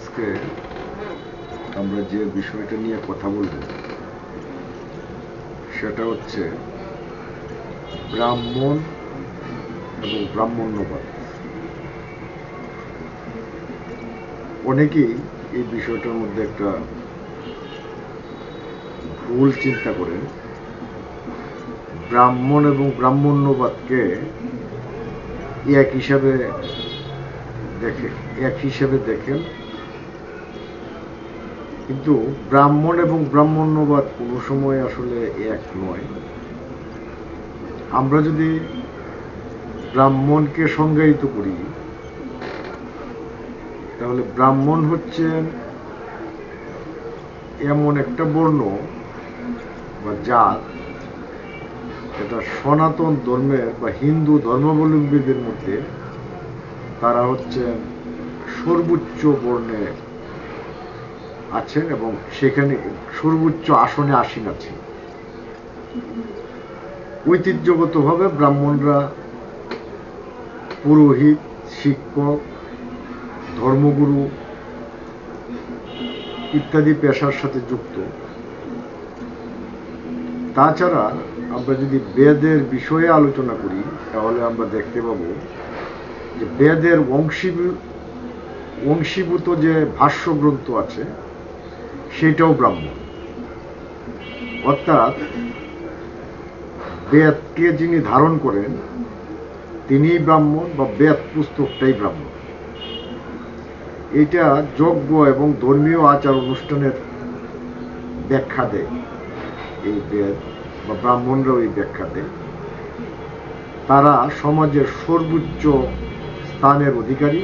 আজকে আমরা যে বিষয়টা নিয়ে কথা বলব, সেটা হচ্ছে ব্রাহ্মণ এবং ব্রাহ্মণ্যবাদ। অনেকেই এই বিষয়টার মধ্যে একটা ভুল চিন্তা করেন ব্রাহ্মণ এবং ব্রাহ্মণ্যবাদকে এক হিসাবে দেখে, এক হিসাবে দেখেন কিন্তু ব্রাহ্মণ এবং ব্রাহ্মণ্যবাদ কোনো সময় আসলে এক নয়। আমরা যদি ব্রাহ্মণকে সংজ্ঞায়িত করি, তাহলে ব্রাহ্মণ হচ্ছে এমন একটা বর্ণ বা জাত এটা সনাতন ধর্মের বা হিন্দু ধর্মাবলম্বীদের মধ্যে তারা হচ্ছে সর্বোচ্চ বর্ণে আছেন এবং সেখানে সর্বোচ্চ আসনে আসীন আছেন। ঐতিহ্যগতভাবে ব্রাহ্মণরা পুরোহিত, শিক্ষক, ধর্মগুরু ইত্যাদি পেশার সাথে যুক্ত। তাছাড়া আমরা যদি বেদের বিষয়ে আলোচনা করি, তাহলে আমরা দেখতে পাবো যে বেদের বংশী বংশীভূত যে ভাষ্য গ্রন্থ আছে সেটাও ব্রাহ্মণ অর্থাৎ বেদকে যিনি ধারণ করেন, তিনিই ব্রাহ্মণ বা বেদ পুস্তকটাই ব্রাহ্মণ এটা যজ্ঞ এবং ধর্মীয় আচার অনুষ্ঠানের ব্যাখ্যা দেয়। এই বেদ বা ব্রাহ্মণরাও এই ব্যাখ্যা দেয়। তারা সমাজের সর্বোচ্চ স্থানের অধিকারী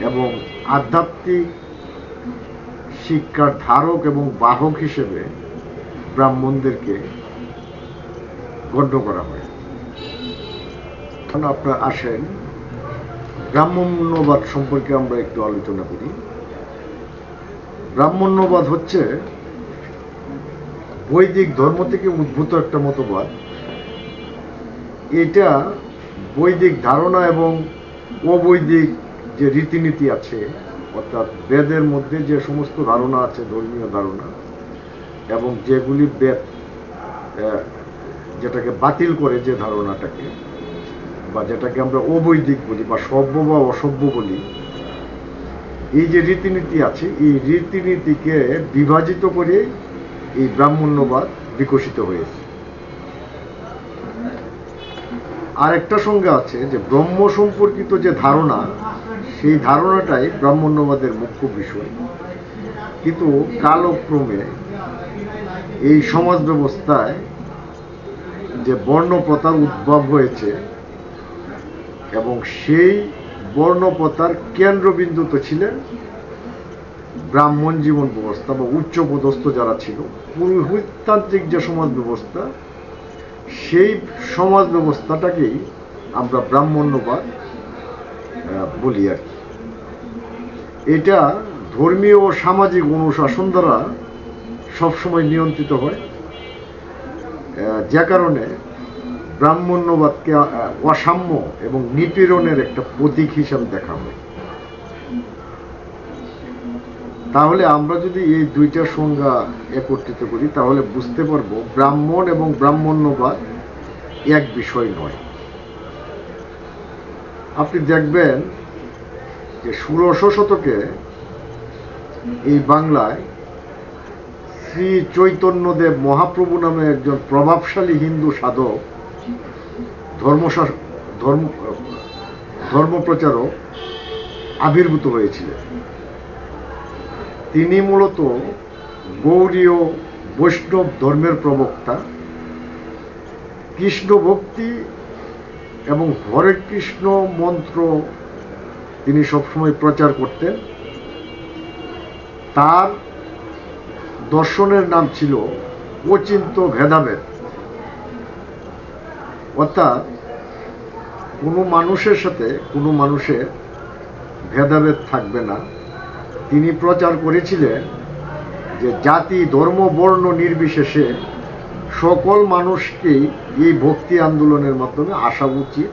এবং আধ্যাত্মিক শিক্ষার ধারক এবং বাহক হিসেবে ব্রাহ্মণদেরকে গণ্য করা হয়। এখন আপনার আসেন। ব্রাহ্মণ্যবাদ সম্পর্কে আমরা একটু আলোচনা করি। ব্রাহ্মণ্যবাদ হচ্ছে বৈদিক ধর্ম থেকে উদ্ভূত একটা মতবাদ। এটা বৈদিক ধারণা এবং অবৈদিক যে রীতিনীতি আছে অর্থাৎ বেদের মধ্যে যে সমস্ত ধারণা আছে, ধর্মীয় ধারণা, এবং যেগুলি বেদ যেটাকে বাতিল করে যে ধারণাটাকে, বা যেটাকে আমরা অবৈদিক বলি, বা সভ্য বা অসভ্য বলি, এই যে রীতিনীতি আছে, এই রীতিনীতিকে বিভাজিত করে এই ব্রাহ্মণ্যবাদ বিকশিত হয়েছে। আরেকটা সঙ্গে আছে যে ব্রহ্ম সম্পর্কিত যে ধারণা সেই ধারণাটাই ব্রাহ্মণ্যবাদের মুখ্য বিষয়। কিন্তু কালক্রমে এই সমাজ ব্যবস্থায় যে বর্ণপ্রথার উদ্ভব হয়েছে এবং সেই বর্ণপ্রথার কেন্দ্রবিন্দুতে ছিলেন ব্রাহ্মণ জীবন ব্যবস্থা বা উচ্চ পদস্থ যারা ছিল পুরোহিতান্ত্রিক যে সমাজ ব্যবস্থা, সেই সমাজ ব্যবস্থাটাকেই আমরা ব্রাহ্মণ্যবাদ বলি আর কি। এটা ধর্মীয় ও সামাজিক অনুশাসন দ্বারা সবসময় নিয়ন্ত্রিত হয়। যে কারণে ব্রাহ্মণ্যবাদকে অসাম্য এবং নিপীড়নের একটা প্রতীক হিসাবে দেখা হয়। তাহলে আমরা যদি এই দুইটা সংজ্ঞা একত্রিত করি, তাহলে বুঝতে পারব ব্রাহ্মণ এবং ব্রাহ্মণ্যবাদ এক বিষয় নয়। আপনি দেখবেন যে ষোড়শ শতকে এই বাংলায় শ্রী চৈতন্যদেব মহাপ্রভু নামে একজন প্রভাবশালী হিন্দু সাধক ধর্মশাস ধর্ম, ধর্মপ্রচারক আবির্ভূত হয়েছিলেন। তিনি মূলত গৌরীয় বৈষ্ণব ধর্মের প্রবক্তা। কৃষ্ণ ভক্তি এবং হরে কৃষ্ণ মন্ত্র তিনি সবসময় প্রচার করতেন। তার দর্শনের নাম ছিল অচিন্ত ভেদাভেদ। অর্থাৎ কোনো মানুষের সাথে কোনো মানুষের ভেদাভেদ থাকবে না। তিনি প্রচার করেছিলেন যে জাতি, ধর্ম, বর্ণ নির্বিশেষে সকল মানুষকেই এই ভক্তি আন্দোলনের মাধ্যমে আসা উচিত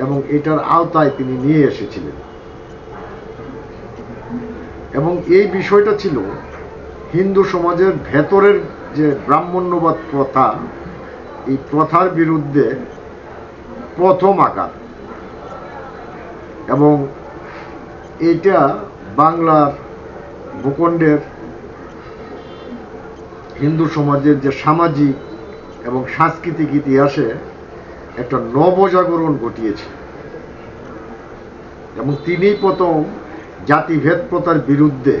এবং এটার আওতায় তিনি নিয়ে এসেছিলেন। এবং এই বিষয়টা ছিল হিন্দু সমাজের ভেতরের যে ব্রাহ্মণ্যবাদ প্রথা, এই প্রথার বিরুদ্ধে প্রথম আঘাত। এবং এটা বাংলার ভূখণ্ডের হিন্দু সমাজের যে সামাজিক এবং সাংস্কৃতিক ইতিহাসে একটা নবজাগরণ ঘটিয়েছে। এবং তিনি প্রথম জাতিভেদ প্রথার বিরুদ্ধে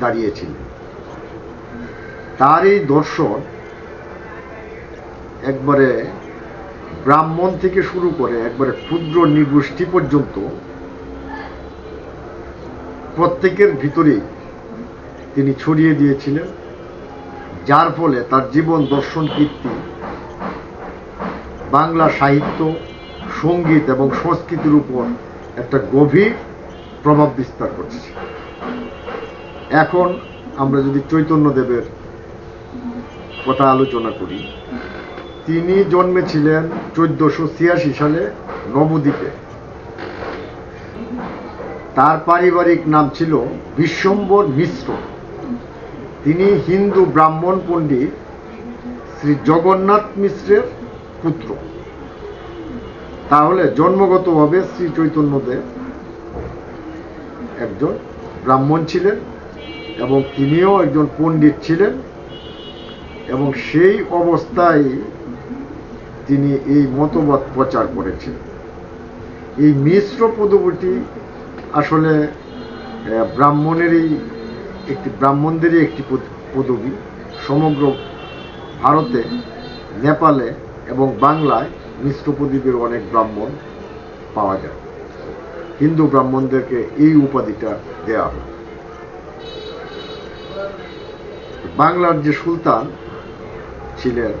দাঁড়িয়েছিলেন। তার এই দর্শন একবারে ব্রাহ্মণ থেকে শুরু করে একবারে ক্ষুদ্র নিগোষ্ঠী পর্যন্ত প্রত্যেকের ভিতরেই তিনি ছড়িয়ে দিয়েছিলেন। যার ফলে তার জীবন দর্শন, কীর্তি, বাংলা সাহিত্য, সংগীত এবং সংস্কৃতির উপর একটা গভীর প্রভাব বিস্তার করছে। এখন আমরা যদি চৈতন্যদেবের কথা আলোচনা করি, তিনি জন্মেছিলেন চোদ্দশো ছিয়াশি সালে নবদ্বীপে। তার পারিবারিক নাম ছিল বিশ্বম্বর মিশ্র। তিনি হিন্দু ব্রাহ্মণ পণ্ডিত শ্রী জগন্নাথ মিশ্রের পুত্র। তাহলে জন্মগতভাবে শ্রী চৈতন্যদেব একজন ব্রাহ্মণ ছিলেন এবং তিনিও একজন পণ্ডিত ছিলেন এবং সেই অবস্থায় তিনি এই মতবাদ প্রচার করেছেন এই মিশ্র পদবীটি আসলে ব্রাহ্মণেরই একটি ব্রাহ্মণদেরই একটি পদ- পদবী। সমগ্র ভারতে, নেপালে এবং বাংলায় মিশ্র পদবীর অনেক ব্রাহ্মণ পাওয়া যায়। হিন্দু ব্রাহ্মণদেরকে এই উপাধিটা দেওয়া হয়। বাংলার যে সুলতান ছিলেন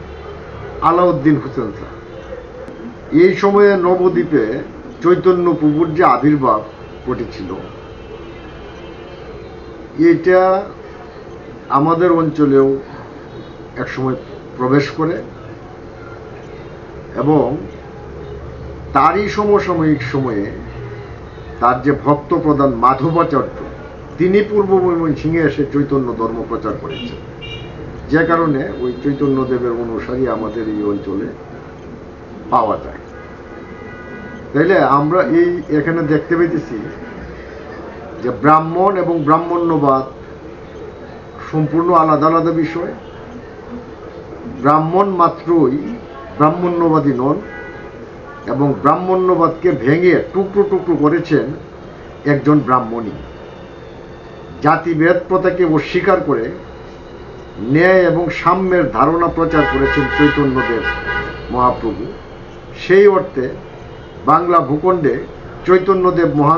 আলাউদ্দিন হোসেন শাহ এই সময়ে নবদ্বীপে চৈতন্য প্রভুর যে আবির্ভাব ঘটেছিল এটা আমাদের অঞ্চলেও একসময় প্রবেশ করে এবং তারই সমসাময়িক সময়ে তার যে ভক্ত প্রধান মাধবাচার্য, তিনি পূর্ব ময়মনসিংহে এসে চৈতন্য ধর্ম প্রচার করেছেন। যে কারণে ওই চৈতন্যদেবের অনুসারী আমাদের এই অঞ্চলে পাওয়া যায়। তাইলে আমরা এই এখানে দেখতে পেতেছি যে ব্রাহ্মণ এবং ব্রাহ্মণ্যবাদ সম্পূর্ণ আলাদা আলাদা বিষয়। ব্রাহ্মণ মাত্রই ব্রাহ্মণ্যবাদী নন এবং ব্রাহ্মণ্যবাদকে ভেঙে টুকরো টুকরো করেছেন একজন ব্রাহ্মণী জাতিভেদ প্রথাকে অস্বীকার করে ন্যায় এবং সাম্যের ধারণা প্রচার করেছেন চৈতন্যদেব মহাপ্রভু। সেই অর্থে বাংলা ভূখণ্ডে চৈতন্যদেব মহা